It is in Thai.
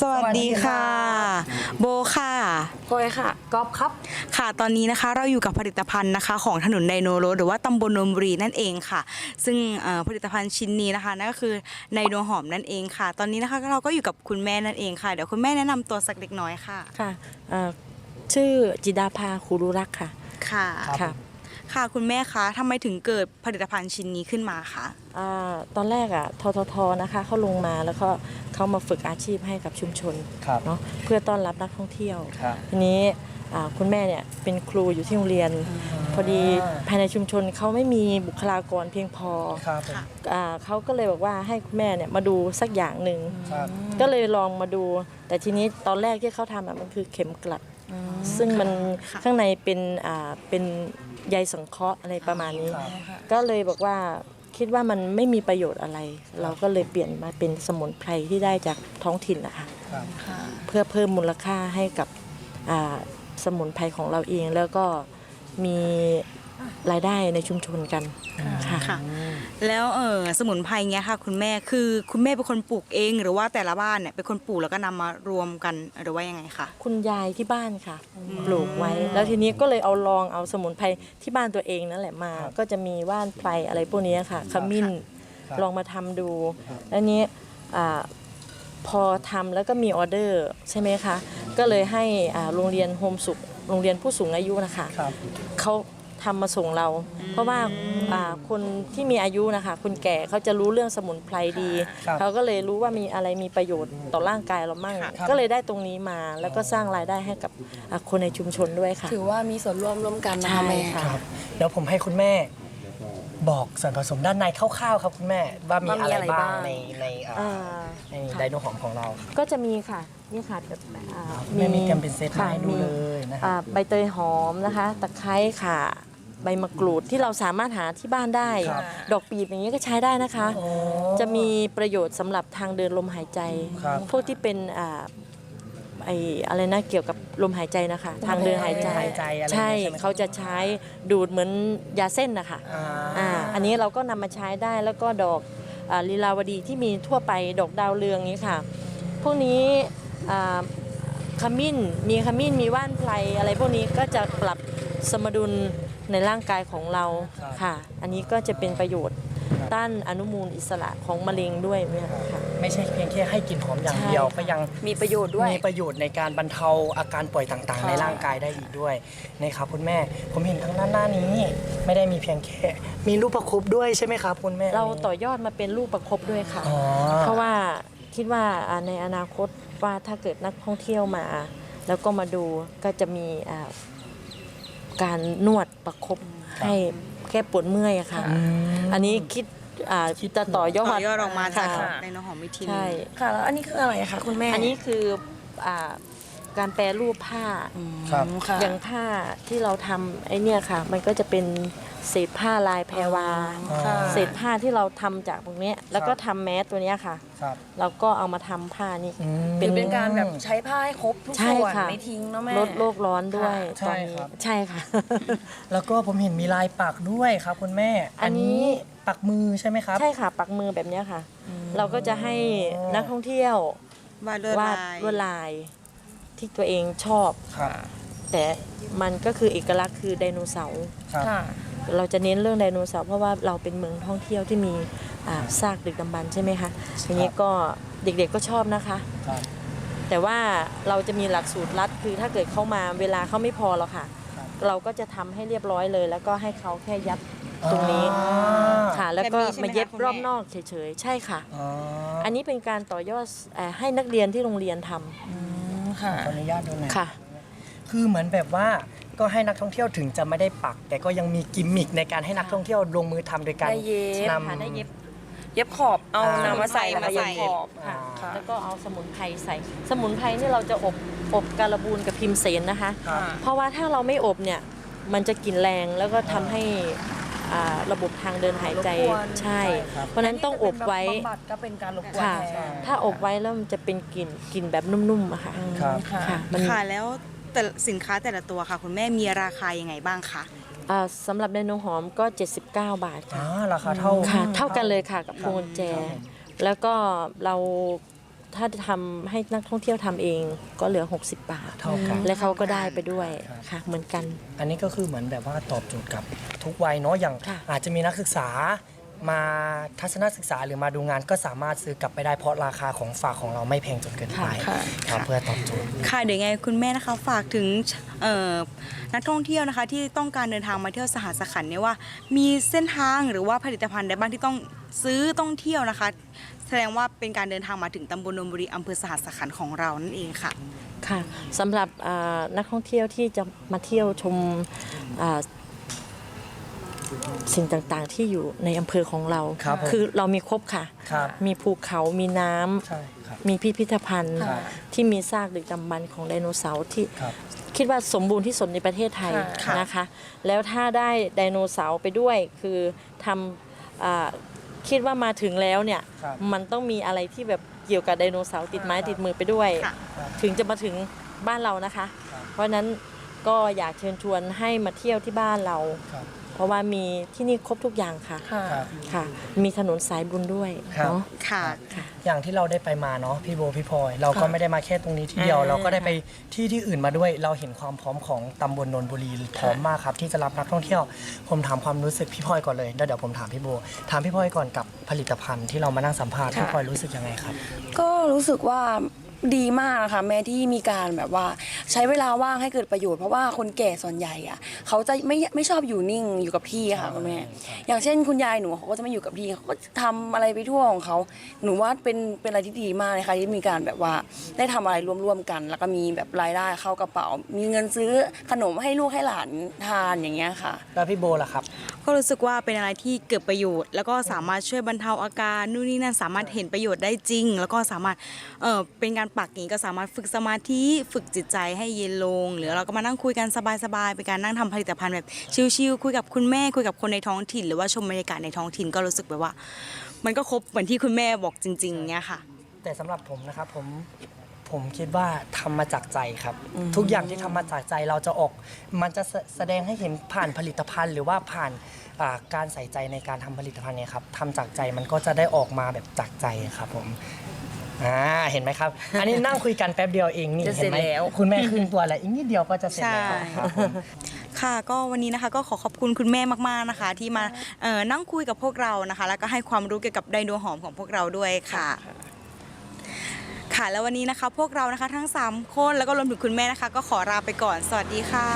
สวัสดีค่ะ โบค่ะ โกยค่ะก๊อฟครับ ค่ะ ตอนนี้นะคะเราอยู่กับผลิตภัณฑ์นะคะของถนนไดโนโรดหรือว่าตำบลนนบุรีนั่นเองค่ะ ซึ่งเอ่อผลิตภัณฑ์ชิ้นนี้นะคะนั่นก็คือไดโนหอมนั่นเองค่ะ ตอนนี้นะคะเราก็อยู่กับคุณแม่นั่นเองค่ะ เดี๋ยวคุณแม่แนะนำตัวสักเล็กน้อยค่ะ ค่ะเอ่อชื่อจิดาภาคูรุรักษ์ค่ะ ค่ะค่ะ ค่ะคุณแม่คะทำไมถึงเกิดผลิตภัณฑ์ชิ้นนี้ขึ้นมาคะอ่าตอนแรกอะทททนะคะเขาลงมาแล้วก็เขามาฝึกอาชีพให้กับชุมชนครับ เนาะเพื่อต้อนรับนักท่องเที่ยว ครับ ทีนี้อ่าคุณแม่เนี่ยเป็นครูอยู่ที่โรงเรียน พอดีภายในชุมชนเขาไม่มีบุคลากรเพียงพอครับผมอ่าเขาก็เลยบอกว่าให้คุณแม่เนี่ยมาดูสักอย่างหนึ่งครับ ก็เลยลองมาดู แต่ทีนี้ตอนแรกที่เขาทำอะมันคือเข็มกลัด ซึ่งมันค่ะข้างในเป็นอ่าเป็นใยสังเคราะห์อะไรประมาณนี้ครับก็เลยบอกว่าคิดว่ามันไม่มีประโยชน์อะไร เราก็เลยเปลี่ยนมาเป็นสมุนไพรที่ได้จากท้องถิ่นนะคะครับเพื่อเพิ่มมูลค่าให้กับอ่าสมุนไพรของเราเองแล้วก็มี รายได้ในชุมชนกันค่ะ ค่ะ แล้วเออสมุนไพรเงี้ยค่ะ คุณแม่คือคุณแม่เป็นคนปลูกเองหรือว่าแต่ละบ้านเนี่ยเป็นคนปลูกแล้วก็นำมารวมกันหรือว่ายังไงคะ คุณยายที่บ้านค่ะ ปลูกไว้ แล้วทีนี้ก็เลยเอาลองเอาสมุนไพรที่บ้านตัวเองนั่นแหละมาครับก็จะมีว่านไพรอะไรพวกนี้ค่ะขมิ้นครับลองมาทำดูแล้วนี้อ่าพอทำแล้วก็มีออเดอร์ใช่ไหมคะ ก็เลยให้อ่าโรงเรียนโฮมสุขโรงเรียนผู้สูงอายุนะคะ ครับ เขา ทำมาส่งเรา เพราะว่าอ่าคนที่มีอายุนะคะคนแก่เขาจะรู้เรื่องสมุนไพรดี ครับเขาก็เลยรู้ว่ามีอะไรมีประโยชน์ต่อร่างกายเรามั่ง ครับ ก็เลยได้ตรงนี้มาแล้วก็สร้างรายได้ให้กับอ่าคนในชุมชนด้วยค่ะ ถือว่ามีส่วนร่วมร่วมกันนะใช่คะแม่ ค่ะ ครับเดี๋ยวผมให้คุณแม่บอกส่วนผสมด้านในคร่าวๆครับคุณแม่ว่ามีว่ามีอะไรอะไรบ้างบ้าง ในในอ่าอ่าในไดโนหอมของเราก็จะมีค่ะนี่ค่ะแบบอ่าแม่มีเตรียมเป็นเซตมาค่ะให้ดูมี เลยนะครับอ่าใบเตยหอมนะคะ ตะไคร้ค่ะ ใบมะกรูดที่เราสามารถหาที่บ้านได้ ครับดอกปีบอย่างนี้ก็ใช้ได้นะคะโอ้จะมีประโยชน์สำหรับทางเดินลมหายใจ ครับ พวกที่เป็นอ่าไออะไรนะเกี่ยวกับลมหายใจนะคะ ทางเดินหายใจ หายใจอะไรใช่อย่างเงี้ยใช่ไหม เขาจะใช้ดูดเหมือนยาเส้นนะคะอ่าอ่าอันนี้เราก็นำมาใช้ได้แล้วก็ดอกอาลีลาวดีที่มีทั่วไปดอกดาวเรืองนี้ค่ะ พวกนี้อ่าขมิ้นมีขมิ้นมีว่านไพรอะไรพวกนี้ก็จะปรับสมดุล ในร่างกายของเราครับค่ะ อันนี้ก็จะเป็นประโยชน์ครับต้านอนุมูลอิสระของมะเร็งด้วยเนี่ยค่ะ ไม่ใช่เพียงแค่ให้กลิ่นหอมอย่างเดียว ใช่ค่ะ ก็ยังมีประโยชน์ด้วย มีประโยชน์ในการบรรเทาอาการป่วยต่างๆ ในร่างกายได้อีกด้วยนะครับคุณแม่ผมเห็นทางด้านหน้านี้ ไม่ได้มีเพียงแค่ มีรูปประคบด้วยใช่ไหมครับคุณแม่เราต่อยอดมาเป็นรูปประคบด้วยค่ะ อ๋อเพราะว่าคิดว่าอ่าในอนาคตว่าถ้าเกิดนักท่องเที่ยวมา แล้วก็มาดูก็จะมีอ่า การนวดประคบให้แก้ปวดเมื่อยอะค่ะ อันนี้คิดอ่าจะต่อยอต่ดอยอดออกมาจากค่ะไดโนหอมวิธีใช่ค่ะ แล้วอันนี้คืออะไรคะคุณแม่อันนี้คืออ่าการแปรรูปผ้า ครับ ค่ะ อย่างผ้าที่เราทำไอเนี่ยค่ะ มันก็จะเป็น เศษผ้าลายแพรวา ค่ะ เศษผ้าที่เราทำจากตรงเนี้ยแล้วก็ทำแมสตัวเนี้ยค่ะ ครับเราก็เอามาทำผ้านี่ อืมคือเป็นการแบบใช้ผ้าให้ครบทุกใช่ส่วนค่ะ ไม่ทิ้งเนาะแม่ ลดโลกร้อนด้วยค่ะตอนใช่นี้ครับ ใช่ค่ะ แล้วก็ผมเห็นมีลายปักด้วยครับคุณแม่ อันนี้ปักมือใช่ไหมครับ ใช่ค่ะ ปักมือแบบเนี้ยค่ะ เราก็จะให้นักท่องเที่ยววาดลวดวาดลายลวดลายที่ตัวเองชอบ ครับ แต่มันก็คือเอกลักษณ์คือไดโนเสาร์ ครับ ค่ะ เราจะเน้นเรื่องไดโนเสาร์เพราะว่าเราเป็นเมืองท่องเที่ยวที่มีอ่าซากดึกดำบรรพ์ใช่ไหมคะทีนี้ก็เด็กๆก็ชอบนะคะครับแต่ว่าเราจะมีหลักสูตรลัดคือถ้าเกิดเข้ามาเวลาเขาไม่พอหรอกค่ะครับเราก็จะทำให้เรียบร้อยเลย แล้วก็ให้เขาแค่ยัดตรงนี้อ่าค่ะ แล้วก็แบบนี้ใช่ไหมมาเย็บคะคุณแม่รอบนอกเฉยๆใช่ค่ะอ๋ออันนี้เป็นการต่อยอดเอ่อให้นักเรียนที่โรงเรียนทำค่ะขออนุญาตดูหน่อยค่ะ คือเหมือนแบบว่า ก็ให้นักท่องเที่ยวถึงจะไม่ได้ปัก แต่ก็ยังมีกิมมิคในการให้นักท่องเที่ยวลงมือทำโดยการได้เย็บนำ ค่ะได้เย็บ เย็บขอบเอาอ่านำมาใส่แล้วก็มาใส่เย็บขอบค่ะค่ะ แล้วก็เอาสมุนไพรใส่ สมุนไพรนี่เราจะอบอบการบูนกับพิมเสนนะคะ ครับ เพราะว่าถ้าเราไม่อบเนี่ยมันจะกลิ่นแรงแล้วก็ทำให้อ่าระบบทางเดินหายใจรบกวนใช่ครับ เพราะฉะนั้นต้องอบไว้ บำบัดก็เป็นการรบกวนค่ะ แทน ถ้าอบไว้แล้วมันจะเป็นกลิ่นกลิ่นแบบนุ่มๆอะค่ะครับ ค่ะค่ะมัน ค่ะแล้ว แต่ละสินค้าแต่ละตัวค่ะ คุณแม่มีราคายังไงบ้างคะอ่าสำหรับไดโนหอมก็ 79 บาทอ๋อค่ะราคาเท่า ค่ะเท่ากันเลยค่ะกับพวงกุญแจแล้วก็เราถ้าทำให้นักท่องเที่ยวทำเองก็เหลือ 60 บาท เท่ากัน และเขาก็ได้ไปด้วยครับ ค่ะเหมือนกัน อันนี้ก็คือเหมือนแบบว่าตอบโจทย์กับทุกวัยเนาะอย่างค่ะอาจจะมีนักศึกษา มาทัศนศึกษาหรือมาดูงานก็สามารถซื้อกลับไปได้เพราะราคาของฝากของเราไม่แพงจนเกินไปค่ะครับเพื่อตอบโจทย์ ค่ะเดี๋ยวยังไงคุณแม่นะคะฝากถึงเอ่อนักท่องเที่ยวนะคะที่ต้องการเดินทางมาเที่ยวสหสขันธ์เนี่ยว่า มีเส้นทางหรือว่าผลิตภัณฑ์ใดบ้างที่ต้องซื้อต้องเที่ยวนะคะ แสดงว่าเป็นการเดินทางมาถึงตำบลนนบุรีอำเภอสหสขันธ์ของเรานั่นเองค่ะ ค่ะสำหรับอ่านักท่องเที่ยวที่จะมาเที่ยวชมอ่า สิ่งต่างๆที่อยู่ในอำเภอของเรา ครับผมคือเรามีครบค่ะ ครับมีภูเขา มีน้ำ ใช่ครับ มีพิพิธภัณฑ์ ครับ ที่มีซากดึกดำบรรพ์ของไดโนเสาร์ที่ครับ คิดว่าสมบูรณ์ที่สุดในประเทศไทยค่ะ นะคะ แล้วถ้าได้ไดโนเสาร์ไปด้วยคือทำอ่าคิดว่ามาถึงแล้วเนี่ย ครับ มันต้องมีอะไรที่แบบเกี่ยวกับไดโนเสาร์ติดไม้ติดมือไปด้วย ค่ะ ถึงจะมาถึงบ้านเรานะคะ ครับ เพราะฉะนั้นก็อยากเชิญชวนให้มาเที่ยวที่บ้านเรา ครับ เพราะว่ามีที่นี่ครบทุกอย่างค่ะค่ะ ครับ ค่ะ มีถนนสายบุญด้วยครับ เนาะ ค่ะ อย่างที่เราได้ไปมาเนาะพี่โบพี่พลอย เราก็ค่ะไม่ได้มาแค่ตรงนี้ที่เดียวอ่าเราก็ได้ไปที่ที่อื่นมาด้วย เราเห็นความพร้อมของตำบลนนบุรีพร้อมมากครับที่จะรับนักท่องเที่ยว ผมถามความรู้สึกพี่พลอยก่อนเลยแล้วเดี๋ยวผมถามพี่โบถามพี่พลอยก่อนกับผลิตภัณฑ์ที่เรามานั่งสัมภาษณ์ค่ะพี่พลอยรู้สึกยังไงครับ ก็รู้สึกว่า ดีมากนะคะแม้ที่มีการแบบว่าใช้เวลาว่างให้เกิดประโยชน์เพราะว่าคนแก่ส่วนใหญ่อะเขาจะไม่ไม่ชอบอยู่นิ่งอยู่กับที่ค่ะคุณแม่อย่างเช่นคุณยายหนูเขาก็จะไม่อยู่กับที่เขาก็ทำอะไรไปทั่วของเขาหนูว่าเป็นเป็นอะไรที่ดีมากเลยค่ะที่มีการแบบว่าได้ทำอะไรร่วมๆกัน แล้วก็มีแบบรายได้เข้ากระเป๋า มีเงินซื้อขนมให้ลูกให้หลานทานอย่างเงี้ยค่ะ แล้วพี่โบล่ะครับ ก็รู้สึกว่าเป็นอะไรที่เกิดประโยชน์ แล้วก็สามารถช่วยบรรเทาอาการนู่นนี่นั่นสามารถเห็นประโยชน์ได้จริง แล้วก็สามารถเออเป็นการปักนี้ก็สามารถฝึกสมาธิฝึกจิตใจให้เย็นลง หรือเราก็มานั่งคุยกันสบายๆเป็นการนั่งทำผลิตภัณฑ์แบบชิลๆคุยกับคุณแม่คุยกับคนในท้องถิ่น หรือว่าชมบรรยากาศในท้องถิ่นก็รู้สึกแบบว่า มันก็ครบเหมือนที่คุณแม่บอกจริง ๆเนี่ยค่ะ แต่สำหรับผมนะครับผมผมคิดว่าทำมาจากใจครับ ทุกอย่างที่ทำมาจากใจเราจะออก มันจะแสดงให้เห็นผ่านผลิตภัณฑ์ หรือว่าผ่านการใส่ใจในการทำผลิตภัณฑ์เนี่ยครับทำจากใจมันก็จะได้ออกมาแบบจากใจครับผม อ่าเห็นไหมครับ อันนี้นั่งคุยกันแป๊บเดียวเองนี่จะเสร็เห็จนไหมแล้ว คุณแม่ขึ้นตัวแล้วอีกนิดเดียวก็จะเสร็จแล้วใช่ครับผม ค่ะก็วันนี้นะคะก็ขอขอบคุณคุณแม่มากๆนะคะ ที่มาเอ่อนั่งคุยกับพวกเรานะคะ แล้วก็ให้ความรู้เกี่ยวกับไดโนหอมของพวกเราด้วยค่ะ ค่ะแล้ววันนี้นะคะ พวกเรานะคะทั้ง 3 คนแล้วก็รวมถึงคุณแม่นะคะ ก็ขอลาไปก่อนสวัสดีค่ะ